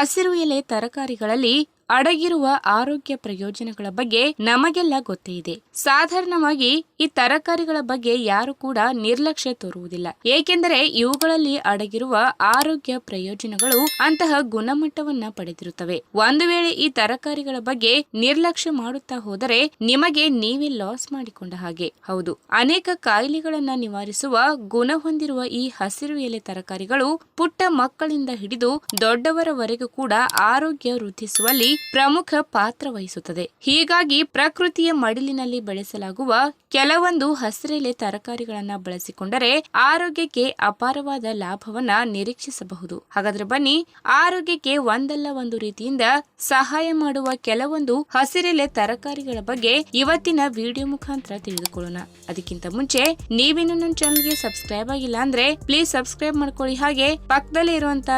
ಹಸಿರು ಎಲೆ ತರಕಾರಿಗಳಲ್ಲಿ ಅಡಗಿರುವ ಆರೋಗ್ಯ ಪ್ರಯೋಜನಗಳ ಬಗ್ಗೆ ನಮಗೆಲ್ಲ ಗೊತ್ತೇ ಇದೆ. ಸಾಧಾರಣವಾಗಿ ಈ ತರಕಾರಿಗಳ ಬಗ್ಗೆ ಯಾರು ಕೂಡ ನಿರ್ಲಕ್ಷ್ಯ ತೋರುವುದಿಲ್ಲ. ಏಕೆಂದರೆ ಇವುಗಳಲ್ಲಿ ಅಡಗಿರುವ ಆರೋಗ್ಯ ಪ್ರಯೋಜನಗಳು ಅಂತಹ ಗುಣಮಟ್ಟವನ್ನ ಪಡೆದಿರುತ್ತವೆ. ಒಂದು ವೇಳೆ ಈ ತರಕಾರಿಗಳ ಬಗ್ಗೆ ನಿರ್ಲಕ್ಷ್ಯ ಮಾಡುತ್ತಾ ಹೋದರೆ ನಿಮಗೆ ನೀವೇ ಲಾಸ್ ಮಾಡಿಕೊಂಡ ಹಾಗೆ. ಹೌದು, ಅನೇಕ ಕಾಯಿಲೆಗಳನ್ನ ನಿವಾರಿಸುವ ಗುಣ ಹೊಂದಿರುವ ಈ ಹಸಿರು ಎಲೆ ತರಕಾರಿಗಳು ಪುಟ್ಟ ಮಕ್ಕಳಿಂದ ಹಿಡಿದು ದೊಡ್ಡವರವರೆಗೂ ಕೂಡ ಆರೋಗ್ಯ ವೃದ್ಧಿಸುವಲ್ಲಿ ಪ್ರಮುಖ ಪಾತ್ರ ವಹಿಸುತ್ತದೆ. ಹೀಗಾಗಿ ಪ್ರಕೃತಿಯ ಮಡಿಲಿನಲ್ಲಿ ಬೆಳೆಸಲಾಗುವ ಕೆಲವೊಂದು ಹಸಿರೆಲೆ ತರಕಾರಿಗಳನ್ನ ಬಳಸಿಕೊಂಡರೆ ಆರೋಗ್ಯಕ್ಕೆ ಅಪಾರವಾದ ಲಾಭವನ್ನ ನಿರೀಕ್ಷಿಸಬಹುದು. ಹಾಗಾದ್ರೆ ಬನ್ನಿ, ಆರೋಗ್ಯಕ್ಕೆ ಒಂದಲ್ಲ ಒಂದು ರೀತಿಯಿಂದ ಸಹಾಯ ಮಾಡುವ ಕೆಲವೊಂದು ಹಸಿರೆಲೆ ತರಕಾರಿಗಳ ಬಗ್ಗೆ ಇವತ್ತಿನ ವಿಡಿಯೋ ಮುಖಾಂತರ ತಿಳಿದುಕೊಳ್ಳೋಣ. ಅದಕ್ಕಿಂತ ಮುಂಚೆ, ನೀವಿನ್ನು ನನ್ನ ಚಾನಲ್ಗೆ ಸಬ್ಸ್ಕ್ರೈಬ್ ಆಗಿಲ್ಲ ಅಂದ್ರೆ ಪ್ಲೀಸ್ ಸಬ್ಸ್ಕ್ರೈಬ್ ಮಾಡ್ಕೊಳ್ಳಿ. ಹಾಗೆ ಪಕ್ಕದಲ್ಲಿ ಇರುವಂತ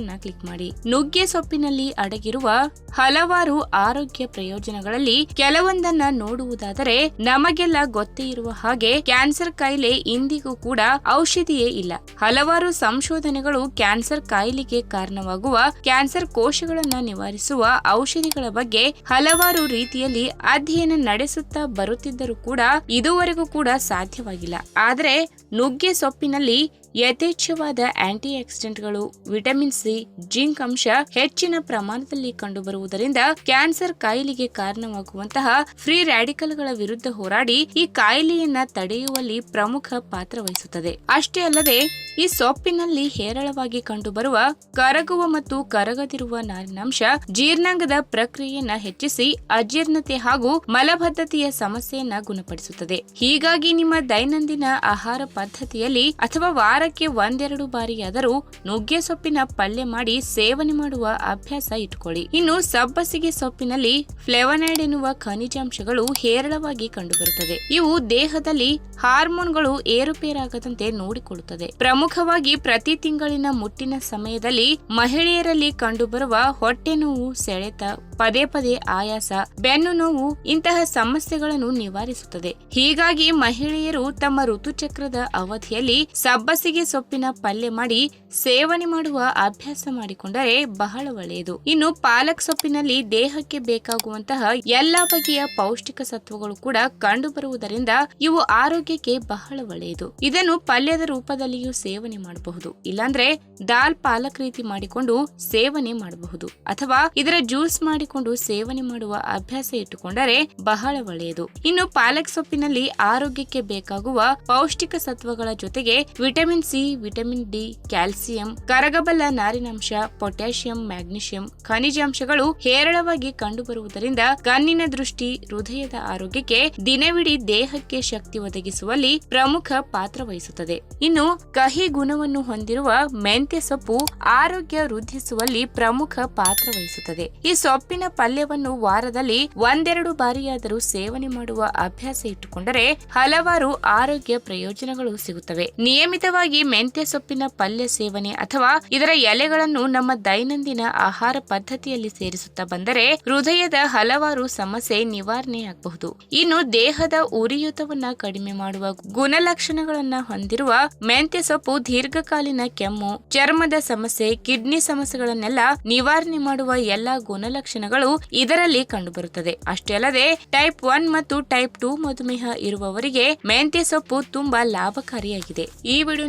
ನ ಕ್ಲಿಕ್ ಮಾಡಿ. ನುಗ್ಗೆ ಸೊಪ್ಪಿನಲ್ಲಿ ಅಡಗಿರುವ ಹಲವಾರು ಆರೋಗ್ಯ ಪ್ರಯೋಜನಗಳಲ್ಲಿ ಕೆಲವೊಂದನ್ನ ನೋಡುವುದಾದರೆ ನಮಗೆಲ್ಲ ಗೊತ್ತೇ ಇರುವ ಹಾಗೆ ಕ್ಯಾನ್ಸರ್ ಕಾಯಿಲೆ ಇಂದಿಗೂ ಕೂಡ ಔಷಧಿಯೇ ಇಲ್ಲ. ಹಲವಾರು ಸಂಶೋಧನೆಗಳು ಕ್ಯಾನ್ಸರ್ ಕಾಯಿಲೆಗೆ ಕಾರಣವಾಗುವ ಕ್ಯಾನ್ಸರ್ ಕೋಶಗಳನ್ನ ನಿವಾರಿಸುವ ಔಷಧಿಗಳ ಬಗ್ಗೆ ಹಲವಾರು ರೀತಿಯಲ್ಲಿ ಅಧ್ಯಯನ ನಡೆಸುತ್ತಾ ಬರುತ್ತಿದ್ದರೂ ಕೂಡ ಇದುವರೆಗೂ ಕೂಡ ಸಾಧ್ಯವಾಗಿಲ್ಲ. ಆದರೆ ನುಗ್ಗೆ ಸೊಪ್ಪಿನಲ್ಲಿ ಯಥೇಚ್ಛವಾದ ಆಂಟಿ ಆಕ್ಸಿಡೆಂಟ್ಗಳು ವಿಟಮಿನ್ ಸಿ, ಜಿಂಕ್ ಅಂಶ ಹೆಚ್ಚಿನ ಪ್ರಮಾಣದಲ್ಲಿ ಕಂಡುಬರುವುದರಿಂದ ಕ್ಯಾನ್ಸರ್ ಕಾಯಿಲೆಗೆ ಕಾರಣವಾಗುವಂತಹ ಫ್ರೀ ರ್ಯಾಡಿಕಲ್ಗಳ ವಿರುದ್ಧ ಹೋರಾಡಿ ಈ ಕಾಯಿಲೆಯನ್ನ ತಡೆಯುವಲ್ಲಿ ಪ್ರಮುಖ ಪಾತ್ರ ವಹಿಸುತ್ತದೆ. ಅಷ್ಟೇ ಅಲ್ಲದೆ, ಈ ಸೊಪ್ಪಿನಲ್ಲಿ ಹೇರಳವಾಗಿ ಕಂಡುಬರುವ ಕರಗುವ ಮತ್ತು ಕರಗದಿರುವ ನಾರಿನಾಂಶ ಜೀರ್ಣಾಂಗದ ಪ್ರಕ್ರಿಯೆಯನ್ನ ಹೆಚ್ಚಿಸಿ ಅಜೀರ್ಣತೆ ಹಾಗೂ ಮಲಬದ್ಧತೆಯ ಸಮಸ್ಯೆಯನ್ನ ಗುಣಪಡಿಸುತ್ತದೆ. ಹೀಗಾಗಿ ನಿಮ್ಮ ದೈನಂದಿನ ಆಹಾರ ಪದ್ಧತಿಯಲ್ಲಿ ಅಥವಾ ವಾರಕ್ಕೆ ಒಂದೆರಡು ಬಾರಿಯಾದರೂ ನುಗ್ಗೆ ಸೊಪ್ಪಿನ ಪಲ್ಯ ಮಾಡಿ ಸೇವನೆ ಮಾಡುವ ಅಭ್ಯಾಸ ಇಟ್ಕೊಳ್ಳಿ. ಇನ್ನು ಸಬ್ಬಸಿಗೆ ಸೊಪ್ಪಿನಲ್ಲಿ ಫ್ಲೆವನೈಡ್ ಎನ್ನುವ ಖನಿಜಾಂಶಗಳು ಹೇರಳವಾಗಿ ಕಂಡುಬರುತ್ತದೆ. ಇವು ದೇಹದಲ್ಲಿ ಹಾರ್ಮೋನ್ಗಳು ಏರುಪೇರಾಗದಂತೆ ನೋಡಿಕೊಳ್ಳುತ್ತದೆ. ಪ್ರಮುಖವಾಗಿ ಪ್ರತಿ ತಿಂಗಳಿನ ಮುಟ್ಟಿನ ಸಮಯದಲ್ಲಿ ಮಹಿಳೆಯರಲ್ಲಿ ಕಂಡುಬರುವ ಹೊಟ್ಟೆ ನೋವು, ಸೆಳೆತ, ಪದೇ ಪದೇ ಆಯಾಸ, ಬೆನ್ನು ನೋವು ಇಂತಹ ಸಮಸ್ಯೆಗಳನ್ನು ನಿವಾರಿಸುತ್ತದೆ. ಹೀಗಾಗಿ ಮಹಿಳೆಯರು ತಮ್ಮ ಋತುಚಕ್ರದ ಅವಧಿಯಲ್ಲಿ ಸಬ್ಬಸಿಗೆ ಸೊಪ್ಪಿನ ಪಲ್ಯ ಮಾಡಿ ಸೇವನೆ ಮಾಡುವ ಅಭ್ಯಾಸ ಮಾಡಿಕೊಂಡರೆ ಬಹಳ ಒಳ್ಳೆಯದು. ಇನ್ನು ಪಾಲಕ್ ಸೊಪ್ಪಿನಲ್ಲಿ ದೇಹಕ್ಕೆ ಬೇಕಾಗುವಂತಹ ಎಲ್ಲಾ ಬಗೆಯ ಪೌಷ್ಟಿಕ ಸತ್ವಗಳು ಕೂಡ ಕಂಡುಬರುವುದರಿಂದ ಇವು ಆರೋಗ್ಯಕ್ಕೆ ಬಹಳ ಒಳ್ಳೆಯದು. ಇದನ್ನು ಪಲ್ಯದ ರೂಪದಲ್ಲಿಯೂ ಸೇವನೆ ಮಾಡಬಹುದು. ಇಲ್ಲಾಂದ್ರೆ ದಾಲ್ ಪಾಲಕ್ ರೀತಿ ಮಾಡಿಕೊಂಡು ಸೇವನೆ ಮಾಡಬಹುದು. ಅಥವಾ ಇದರ ಜ್ಯೂಸ್ ಮಾಡಿಕೊಂಡು ಸೇವನೆ ಮಾಡುವ ಅಭ್ಯಾಸ ಇಟ್ಟುಕೊಂಡರೆ ಬಹಳ ಒಳ್ಳೆಯದು. ಇನ್ನು ಪಾಲಕ್ ಸೊಪ್ಪಿನಲ್ಲಿ ಆರೋಗ್ಯಕ್ಕೆ ಬೇಕಾಗುವ ಪೌಷ್ಟಿಕ ಸತ್ವಗಳ ಜೊತೆಗೆ vitamin C, vitamin D, calcium ಕರಗಬಲ್ಲ ನಾರಿನಾಂಶ, ಪೊಟ್ಯಾಷಿಯಂ, ಮ್ಯಾಗ್ನೀಷಿಯಂ ಖನಿಜಾಂಶಗಳು ಹೇರಳವಾಗಿ ಕಂಡುಬರುವುದರಿಂದ ಕಣ್ಣಿನ ದೃಷ್ಟಿ, ಹೃದಯದ ಆರೋಗ್ಯಕ್ಕೆ ದಿನವಿಡೀ ದೇಹಕ್ಕೆ ಶಕ್ತಿ ಒದಗಿಸುವಲ್ಲಿ ಪ್ರಮುಖ ಪಾತ್ರ ವಹಿಸುತ್ತದೆ. ಇನ್ನು ಕಹಿ ಗುಣವನ್ನು ಹೊಂದಿರುವ ಮೆಂತ್ಯ ಸೊಪ್ಪು ಆರೋಗ್ಯ ವೃದ್ಧಿಸುವಲ್ಲಿ ಪ್ರಮುಖ ಪಾತ್ರ ವಹಿಸುತ್ತದೆ. ಈ ಸೊಪ್ಪಿನ ಪಲ್ಯವನ್ನು ವಾರದಲ್ಲಿ ಒಂದೆರಡು ಬಾರಿಯಾದರೂ ಸೇವನೆ ಮಾಡುವ ಅಭ್ಯಾಸ ಇಟ್ಟುಕೊಂಡರೆ ಹಲವಾರು ಆರೋಗ್ಯ ಪ್ರಯೋಜನಗಳು ಸಿಗುತ್ತವೆ. ನಿಯಮಿತವಾಗಿ ಮೆಂತ್ಯ ಸೊಪ್ಪಿನ ಪಲ್ಯ ಸೇವನೆ ಅಥವಾ ಇದರ ಎಲೆಗಳನ್ನು ನಮ್ಮ ದೈನಂದಿನ ಆಹಾರ ಪದ್ಧತಿಯಲ್ಲಿ ಸೇರಿಸುತ್ತಾ ಬಂದರೆ ಹೃದಯದ ಹಲವಾರು ಸಮಸ್ಯೆ ನಿವಾರಣೆಯಾಗಬಹುದು. ಇನ್ನು ದೇಹದ ಉರಿಯೂತವನ್ನ ಕಡಿಮೆ ಮಾಡುವ ಗುಣಲಕ್ಷಣಗಳನ್ನ ಹೊಂದಿರುವ ಮೆಂತ್ಯ ಸೊಪ್ಪು ದೀರ್ಘಕಾಲೀನ ಕೆಮ್ಮು, ಚರ್ಮದ ಸಮಸ್ಯೆ, ಕಿಡ್ನಿ ಸಮಸ್ಯೆಗಳನ್ನೆಲ್ಲ ನಿವಾರಣೆ ಮಾಡುವ ಎಲ್ಲಾ ಗುಣಲಕ್ಷಣಗಳು ಇದರಲ್ಲಿ ಕಂಡುಬರುತ್ತದೆ. ಅಷ್ಟೇ ಅಲ್ಲದೆ ಟೈಪ್ ಒನ್ ಮತ್ತು ಟೈಪ್ ಟೂ ಮಧುಮೇಹ ಇರುವವರಿಗೆ ಮೆಂತ್ಯ ಸೊಪ್ಪು ತುಂಬಾ ಲಾಭಕಾರಿಯಾಗಿದೆ. ಈ ವಿಡಿಯೋ